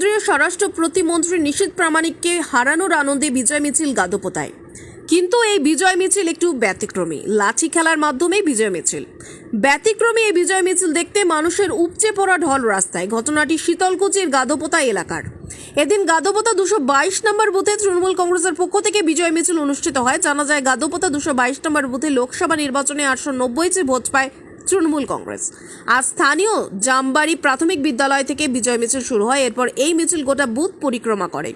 কেন্দ্রীয় স্বরাষ্ট্র প্রতিমন্ত্রী নিশীথ প্রামাণিককে হারানোর আনন্দে বিজয় মিছিল গাদোপোতায়। কিন্তু এই বিজয় মিছিল একটু ব্যতিক্রমী। লাঠি খেলার মাধ্যমে বিজয় মিছিল। ব্যতিক্রমী এই বিজয় মিছিল দেখতে মানুষের উপচে পড়া ঢল রাস্তায়। ঘটনাটি শীতলকুচির গাদোপোতা এলাকার। এদিন গাদোপোতা দুশো বাইশ নম্বর বুথে তৃণমূল কংগ্রেসের পক্ষ থেকে বিজয় মিছিল অনুষ্ঠিত হয়। জানা যায়, গাদোপোতা দুশো বাইশ নম্বর বুথে লোকসভা নির্বাচনে আটশো নব্বইটি ভোট পায় তৃণমূল কংগ্রেস। আর স্থানীয় জামবাড়ি প্রাথমিক বিদ্যালয় থেকে বিজয় মিছিল শুরু হয়, এরপর এই মিছিল গোটা বুথ পরিক্রমা করে।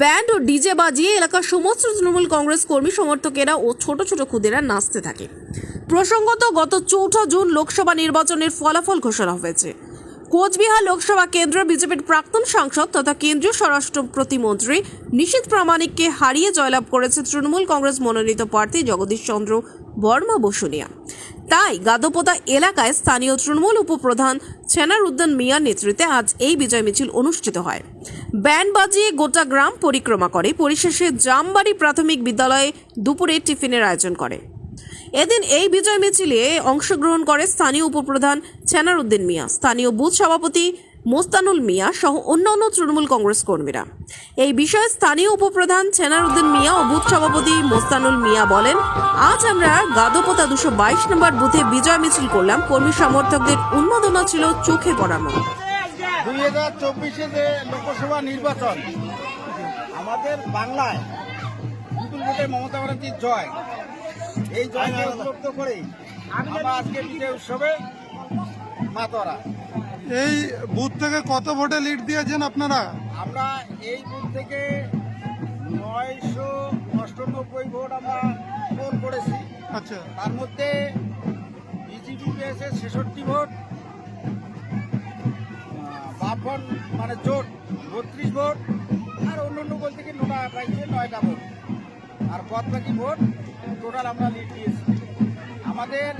ব্যান্ড ও ডিজে বাজিয়ে এলাকার সমস্ত তৃণমূল কংগ্রেস কর্মী, সমর্থকেরা ও ছোট ছোট খুদেরা নাচতে থাকে। প্রসঙ্গত, গত চৌঠা জুন লোকসভা নির্বাচনের ফলাফল ঘোষণা হয়েছে। কোচবিহার লোকসভা কেন্দ্র বিজেপির প্রাক্তন সাংসদ তথা কেন্দ্রীয় স্বরাষ্ট্র প্রতিমন্ত্রী নিশীথ প্রামাণিককে হারিয়ে জয়লাভ করেছে তৃণমূল কংগ্রেস মনোনীত প্রার্থী জগদীশ চন্দ্র বর্মা বসুনিয়া। তাই গাদোপোতা এলাকায় স্থানীয় তৃণমূল উপপ্রধান ছেনার উদ্দিন মিয়ার নেতৃত্বে আজ এই বিজয় মিছিল অনুষ্ঠিত হয়। ব্যান্ড বাজিয়ে গোটা গ্রাম পরিক্রমা করে। পরিশেষে জামবাড়ি প্রাথমিক বিদ্যালয়ে দুপুরে টিফিনের আয়োজন করে। এদিন এই বিজয় মিছিলে অংশগ্রহণ করে স্থানীয় উপপ্রধান ছেনার উদ্দিন মিয়া। স্থানীয় বুথ সভাপতি মোস্তানুল মিয়া সহ অন্যান্য তৃণমূল কংগ্রেস কর্মীরা। এই বিষয়ে স্থানীয় উপপ্রধান ছেনার উদ্দিন মিয়া ও বুথ সভাপতি মোস্তানুল মিয়া বলেন, আজ আমরা গাদোপোতা দুশো বাইশ নম্বর বুথে বিজয় মিছিল করলাম। কর্মী সমর্থকদের উন্মাদনা ছিল চোখে পড়ানো দুই হাজার চব্বিশে যে লোকসভা নির্বাচন, আমাদের বাংলায় বিপুল ভোটে মমতা ব্যানার্জির জয়, এই জয়কে করে আমরা আজকে বিজয় উৎসবে মাতোয়ারা। এই বুথ থেকে কত ভোটে লিড দিয়েছেন আপনারা? আমরা এই বুথ থেকে নয়শো অষ্টানব্বই ভোট আমরা পোল করেছি। আচ্ছা। তার মধ্যে বিজেপি পেয়েছে ছেষট্টি ভোট বাপন মানে জোট বত্রিশ ভোট আর অন্য অন্য বলতে কি নোটা পাইছে নয়টা ভোট। আর বাদ বাকি ভোট টোটাল আমরা লিড দিয়েছি। আমাদের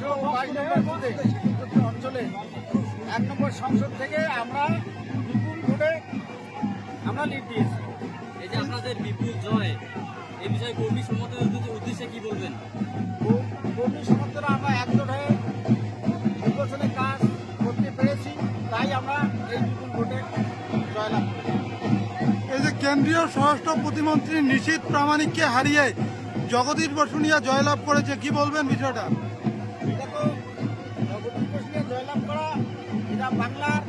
দুশো বাইশ নম্বর বুথে অঞ্চলে এক নম্বর সংসদ থেকে আমরা বিপুল ভোটে আমরা লিড দিয়েছি। এই যে আপনাদের বিপুল জয় এই বিষয়ে কর্মী সমর্থনের উদ্দেশ্যে- উদ্দেশ্যে কি বলবেন? ক- কর্মী সমর্থন আমরা একজোট হয়ে কাজ করতে পেরেছি তাই আমরা এই বিপুল ভোটে জয়লাভ করি এই যে কেন্দ্রীয় স্বরাষ্ট্র প্রতিমন্ত্রী নিশীথ প্রামাণিককে হারিয়ে জগদীশ বসুনিয়া জয়লাভ করেছে কি বলবেন বিষয়টা? জয়লাভ করা এটা বাংলার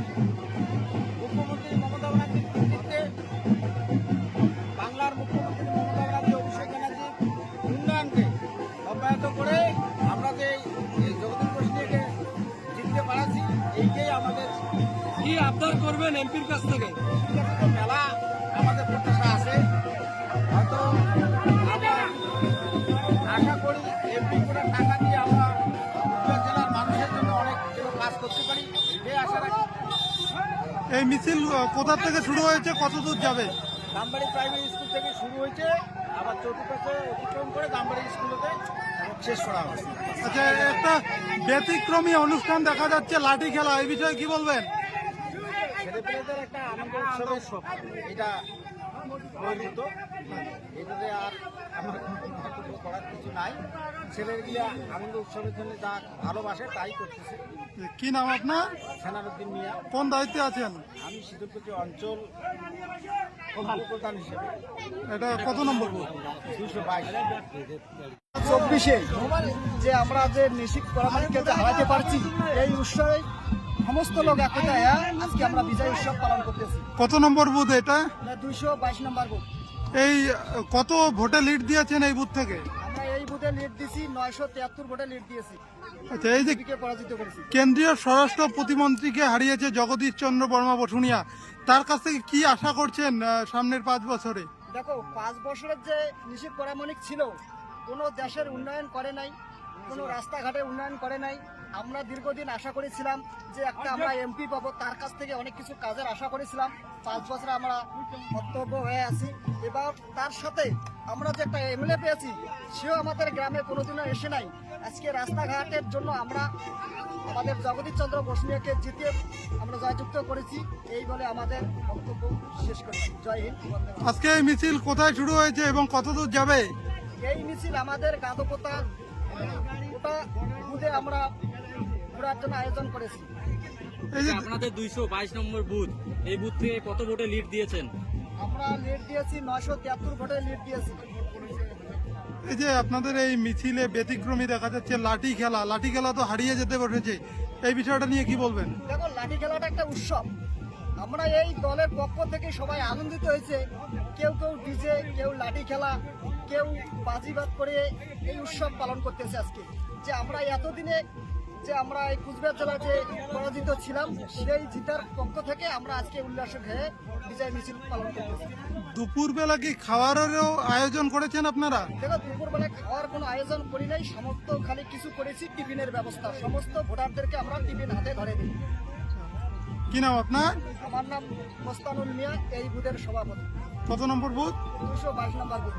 মুখ্যমন্ত্রী মমতা ব্যানার্জির নেতৃত্বে বাংলার মুখ্যমন্ত্রী মমতা ব্যানার্জি অভিষেক ব্যানার্জি উন্নয়নকে অব্যাহত করে আমরা যে এই জগদীশ বসুনিয়াকে জিততে পারাছি এইটাই আমাদের কি আবদার করবেন এমপির কাছ থেকে? মেলা আমাদের প্রত্যাশা আছে। হয়তো এই মিছিল কোথা থেকে শুরু হয়েছে? কত দূর যাবে? গামবাড়ি প্রাইমারি স্কুল থেকে শুরু হয়েছে। আবার অতিক্রম করে গামবাড়ি স্কুলেতে শেষ করা হয়েছে আচ্ছা একটা ব্যতিক্রমী অনুষ্ঠান দেখা যাচ্ছে লাঠি খেলা এই বিষয়ে কি বলবেন? ছেলেপেলেদের একটা আনন্দ উৎসবের সব এটা পরিণত এটাতে আর আমার কোনো করার কিছু নাই ছেলেগুলা আনন্দ উৎসবের জন্য যা ভালোবাসে তাই করতেছে কি নাম আপনার? সেনারুদ্দিন মিয়া। কোন দায়িত্বে আছেন? আমি শীতলকুচি অঞ্চল প্রধান হিসেবে। এটা কত নম্বর দুশো বাইশ। চব্বিশে। যে আমরা যে নিশ্চিত পরামালিককে যে হারাতে পারছি এই উৎসবে সমস্ত লোক একতা আজকে আমরা বিজয় উৎসব পালন করতেছি। কত নম্বর বুথ এটা? দুইশো বাইশ নম্বর বুথ। এই কত ভোটে লিড দিয়েছেন এই বুথ থেকে? আমরা এই বুথে লিড দিছি নয়শো তিয়াত্তর ভোটে লিড দিয়েছি। আচ্ছা এই যে পরাজিত করেছি। কেন্দ্রীয় স্বরাষ্ট্র প্রতিমন্ত্রীকে হারিয়েছে জগদীশ চন্দ্র বর্মা বসুনিয়া। তার কাছ থেকে কি আশা করছেন সামনের পাঁচ বছরে? দেখো পাঁচ বছরের যে নিশীত পরামনিক ছিল কোনো দেশের উন্নয়ন করে নাই কোনো রাস্তাঘাটে উন্নয়ন করে নাই আমরা দীর্ঘদিন আশা করেছিলাম যে একটা আমরা এমপি পাবো তার কাছ থেকে অনেক কিছু কাজের আশা করেছিলাম। পাঁচ বছর আমরা কর্তব্য হয়ে আছি। এবার তার সাথে আমরা যে একটা এমএলএ পেয়েছি সেও আমাদের গ্রামে কোনোদিনও এসে নাই। আজকে রাস্তাঘাটের জন্য আমরা আমাদের জগদীশ চন্দ্র বসুনিয়াকে জিতে আমরা জয়যুক্ত করেছি। এই বলে আমাদের বক্তব্য শেষ করি জয় হিন্দ আজকে এই মিছিল কোথায় শুরু হয়েছে এবং কত দূর যাবে? এই মিছিল আমাদের গাদপোতা ওটা বুধে আমরা ঘোরার জন্য আয়োজন করেছি। এই যে আপনাদের দুইশো বাইশ নম্বর বুথ এই বুথ থেকে কত ভোটে লিড দিয়েছেন? আমরা লিড দিয়েছি নয়শো তিয়াত্তর ভোটে লিড দিয়েছি। এই যে আপনাদের এই মিছিলে ব্যতিক্রমী দেখা যাচ্ছে লাঠি খেলা। লাঠি খেলা তো হারিয়ে যেতে বসেছে। এই বিষয়টা নিয়ে কি বলবেন? দেখো লাঠি খেলাটা একটা উৎসব। আমরা এই দলের পক্ষ থেকে সবাই আনন্দিত হয়েছে। কেউ কেউ ডিজে কেউ লাঠি খেলা কেউ বাজিবাদ করে এই উৎসব পালন করতেছে আজকে। যে আমরা এতদিনে যে আমরা এই কুচবিহার জেলায় যে পরাজিত ছিলাম সেই জিতার পক্ষ থেকে আমরা আজকে উল্লাসে খেয়ে বিজয় মিছিল পালন করতেছি। দুপুরবেলা কি খাওয়ারেরও আয়োজন করেছেন আপনারা? দেখো দুপুরবেলায় খাওয়ার কোনো আয়োজন করি নাই সমস্ত খালি কিছু করেছি টিফিনের ব্যবস্থা। সমস্ত ভোটারদেরকে আমরা টিফিন হাতে ধরে দিই। কি নাম আপনার? আমার নাম মোস্তানুল মিয়া এই বুথের সভাপতি। কত নম্বর বুথ? দুশো বাইশ নম্বর বুথ।